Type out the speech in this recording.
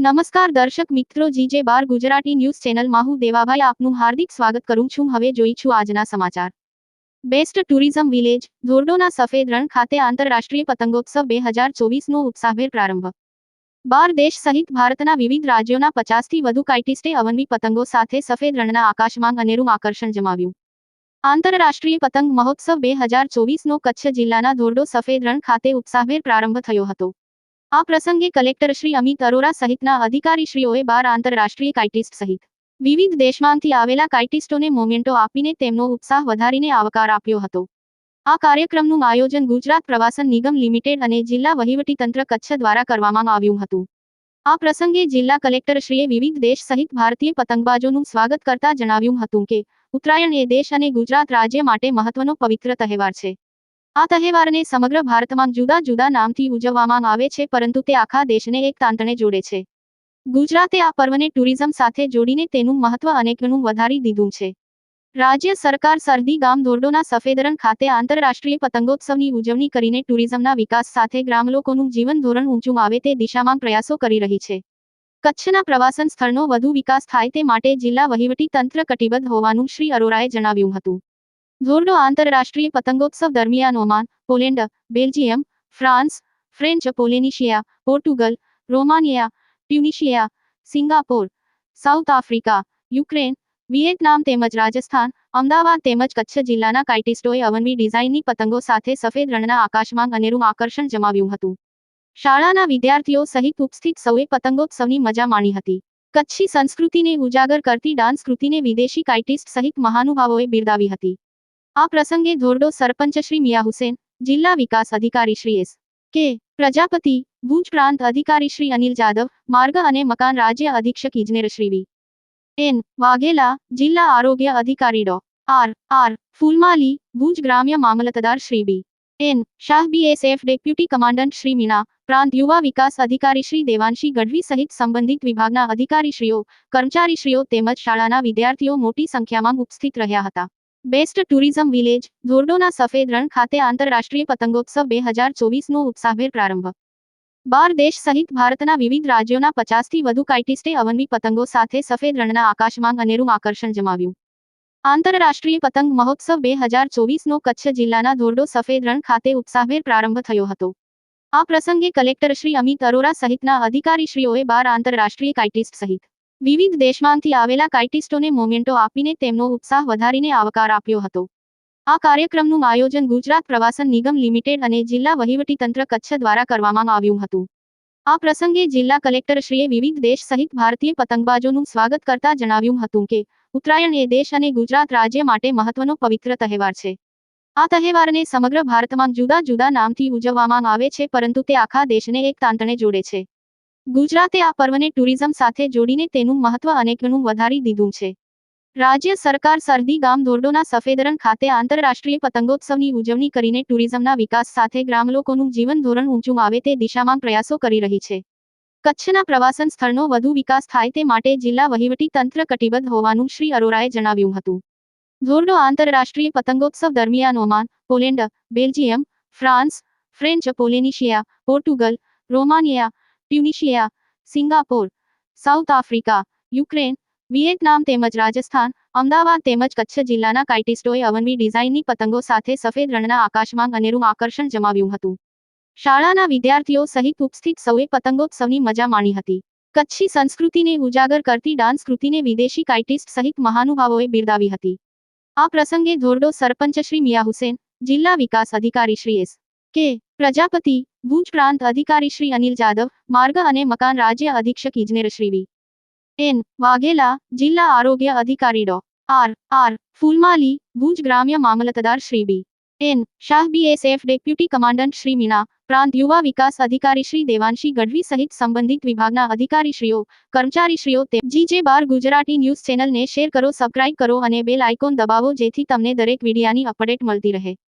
નમસ્કાર દર્શક મિત્રો, જીજે બાર ગુજરાતી ન્યૂઝ ચેનલમાં હું દેવાભાઈ આપનું હાર્દિક સ્વાગત કરું છું. હવે જોઈ છું આજના સમાચાર. બેસ્ટ ટુરિઝમ વિલેજ, ધોરડોના સફેદ રણ ખાતે આંતરરાષ્ટ્રીય પતંગોત્સવ બે હજાર ચોવીસનો ઉત્સાહભેર પ્રારંભ. બાર દેશ સહિત ભારતના વિવિધ રાજ્યોના પચાસથી વધુ કાઇટિસ્ટે અવનવી પતંગો સાથે સફેદ રણના આકાશમાં અનેરું આકર્ષણ જમાવ્યું. આંતરરાષ્ટ્રીય પતંગ મહોત્સવ બે હજાર ચોવીસનો કચ્છ જિલ્લાના ધોરડો સફેદ રણ ખાતે ઉત્સાહભેર પ્રારંભ થયો હતો. આ પ્રસંગે કલેક્ટર શ્રી અમિત અરોરા સહિતના અધિકારીશ્રીઓએ બાર આંતરરાષ્ટ્રીય કાઇટિસ્ટ સહિત વિવિધ દેશમાંથી આવેલા કાઇટિસ્ટોને મોમેન્ટો આપીને તેમનો ઉત્સાહ વધારીને આવકાર આપ્યો હતો. આ કાર્યક્રમનું આયોજન ગુજરાત પ્રવાસન નિગમ લિમિટેડ અને જિલ્લા વહીવટીતંત્ર કચ્છ દ્વારા કરવામાં આવ્યું હતું. આ પ્રસંગે જિલ્લા કલેક્ટરશ્રીએ વિવિધ દેશ સહિત ભારતીય પતંગબાજોનું સ્વાગત કરતા જણાવ્યું હતું કે ઉત્તરાયણ એ દેશ અને ગુજરાત રાજ્ય માટે મહત્વનો પવિત્ર તહેવાર છે. આ તહેવારને સમગ્ર ભારતમાં જુદા જુદા નામથી ઉજવવામાં આવે છે, પરંતુ તે આખા દેશને એક તાંતણે જોડે છે. ગુજરાતે આ પર્વને ટુરિઝમ સાથે જોડીને તેનું મહત્વ અનેકનું વધારી દીધું છે. રાજ્ય સરકાર સરદી ગામ ધોરડોના સફેદરણ ખાતે આંતરરાષ્ટ્રીય પતંગોત્સવની ઉજવણી કરીને ટુરિઝમના વિકાસ સાથે ગ્રામલોકોનું જીવન ધોરણ ઊંચું આવે તે દિશામાં પ્રયાસો કરી રહી છે. કચ્છના પ્રવાસન સ્થળનો વધુ વિકાસ થાય તે માટે જિલ્લા વહીવટી તંત્ર કટિબદ્ધ હોવાનું શ્રી અરોરાએ જણાવ્યું હતું. ધોરડો આંતરરાષ્ટ્રીય પતંગોત્સવ દરમિયાન Oman, Poland, Belgium, France, French, Polynesia, Portugal, Romania, Tunisia, Singapore, South Africa, Ukraine, Vietnam તેમજ રાજસ્થાન, અમદાવાદ તેમજ કચ્છ જિલ્લાના કાઇટિસ્ટોએ અવનવી ડિઝાઇનની પતંગો સાથે સફેદ રણના આકાશમાં અનેરું આકર્ષણ જમાવ્યું હતું. શાળાના વિદ્યાર્થીઓ સહિત ઉપસ્થિત સૌએ પતંગોત્સવની મજા માણી હતી. કચ્છી સંસ્કૃતિને ઉજાગર કરતી ડાન્સ કૃતિને વિદેશી કાઇટિસ્ટ સહિત મહાનુભાવોએ બિરદાવી હતી. આ પ્રસંગે ધોરડો સરપંચ શ્રી મિયા હુસેન, જિલ્લા વિકાસ અધિકારી શ્રી એસ. કે. પ્રજાપતિ, ભુજ પ્રાંત અધિકારી શ્રી અનિલ જાદવ, માર્ગ અને મકાન રાજ્ય અધિક્ષક ઇજનેર શ્રી વી. એન. વાઘેલા, જિલ્લા આરોગ્ય અધિકારી ડો. આર. આર. ફૂલમાલી, ભુજ ગ્રામ્ય મામલતદાર Shri B. N. Shah BSF deputy commandant Shri Meena, પ્રાંત યુવા વિકાસ અધિકારી શ્રી દેવાંશી ગઢવી સહિત સંબંધિત વિભાગના અધિકારીશ્રીઓ, કર્મચારીશ્રીઓ તેમજ શાળાના વિદ્યાર્થીઓ મોટી સંખ્યામાં ઉપસ્થિત રહ્યા હતા. બેસ્ટ ટુરિઝમ વિલેજ ધોરડોના સફેદ રણ ખાતે આંતરરાષ્ટ્રીય પતંગોત્સવ બે હજાર ચોવીસનો ઉત્સાહભેર પ્રારંભ. બાર દેશ સહિત ભારતના વિવિધ રાજ્યોના પચાસથી વધુ કાઇટિસ્ટે અવનવી પતંગો સાથે સફેદ રણના આકાશમાં અનેરું આકર્ષણ જમાવ્યું. આંતરરાષ્ટ્રીય પતંગ મહોત્સવ બે હજાર ચોવીસનો કચ્છ જિલ્લાના ધોરડો સફેદ રણ ખાતે ઉત્સાહભેર પ્રારંભ થયો હતો. આ પ્રસંગે કલેક્ટર શ્રી અમિત અરોરા સહિતના અધિકારીશ્રીઓએ બાર આંતરરાષ્ટ્રીય કાઇટિસ્ટ સહિત વિવિધ દેશમાંથી આવેલા કાઇટિસ્ટોને મોમેન્ટો આપીને તેમનો ઉત્સાહ વધારીને આવકાર આપ્યો હતો. આ કાર્યક્રમનું આયોજન ગુજરાત પ્રવાસન નિગમ લિમિટેડ અને જિલ્લા વહીવટીતંત્ર કચ્છ દ્વારા કરવામાં આવ્યું હતું. આ પ્રસંગે જિલ્લા કલેક્ટરશ્રીએ વિવિધ દેશ સહિત ભારતીય પતંગબાજોનું સ્વાગત કરતા જણાવ્યું હતું કે, ઉત્તરાયણ એ દેશ અને ગુજરાત રાજ્ય માટે મહત્વનો પવિત્ર તહેવાર છે. આ તહેવારને સમગ્ર ભારતમાં જુદા જુદા નામથી ઉજવવામાં આવે છે, પરંતુ તે આખા દેશને એક તાંતણે જોડે છે. ગુજરાતે આ પર્વને ટુરિઝમ સાથે જોડીને તેનું મહત્વ અનેકનું વધારી દીધું છે. રાજ્ય સરકાર સરદી ગામ ધોરડોના સફેદરણ ખાતે આંતરરાષ્ટ્રીય પતંગોત્સવની ઉજવણી કરીને ટુરિઝમના વિકાસ સાથે ગ્રામલોકોનું જીવન ધોરણ ઊંચું આવે તે દિશામાં પ્રયાસો કરી રહી છે. કચ્છના પ્રવાસન સ્થળનો વધુ વિકાસ થાય તે માટે જિલ્લા વહીવટી તંત્ર કટિબદ્ધ હોવાનું શ્રી અરોરાએ જણાવ્યું હતું. ધોરડો આંતરરાષ્ટ્રીય પતંગોત્સવ દરમિયાન Oman, Poland, Belgium, France, French, Polynesia, Portugal, Romania Tunisia Singapore South Africa Ukraine Vietnam તેમજ રાજસ્થાન, અમદાવાદ તેમજ કચ્છ જિલ્લાના કાઇટિસ્ટોએ અવનવી ડિઝાઇનની પતંગો સાથે સફેદ રણના આકાશમાં અનેરું આકર્ષણ જમાવ્યું હતું. શાળાના વિદ્યાર્થીઓ સહિત ઉપસ્થિત સૌએ પતંગોત્સવની મજા માણી હતી. કચ્છી સંસ્કૃતિને ઉજાગર કરતી ડાન્સ કૃતિને વિદેશી કાઇટિસ્ટ સહિત મહાનુભાવોએ બિરદાવી હતી. આ પ્રસંગે ધોરડો સરપંચ શ્રી મિયા હુસેન, જિલ્લા વિકાસ અધિકારી શ્રી એસ. કે. પ્રજાપતિ ભુજ પ્રાંત અધિકારી શ્રી અનિલ જાદવ, માર્ગ અને મકાન રાજ્ય અધિક્ષક ઇજનેર શ્રી વી. એન. વાઘેલા, જિલ્લા આરોગ્ય અધિકારી ડો. આર. આર. ફૂલમાલી, ભુજ ગ્રામ્ય મામલતદાર Shri B N. Shah BSF deputy commandant Shri Meena, પ્રાંત યુવા વિકાસ અધિકારી શ્રી દેવાંશી ગઢવી સહિત સંબંધિત વિભાગના અધિકારીશ્રીઓ, કર્મચારીશ્રીઓ તે જીજે બાર ગુજરાતી ન્યૂઝ ચેનલને શેર કરો, સબસ્ક્રાઇબ કરો અને બેલ આઇકોન દબાવો જેથી તમને દરેક વિડિયાની અપડેટ મળતી રહે.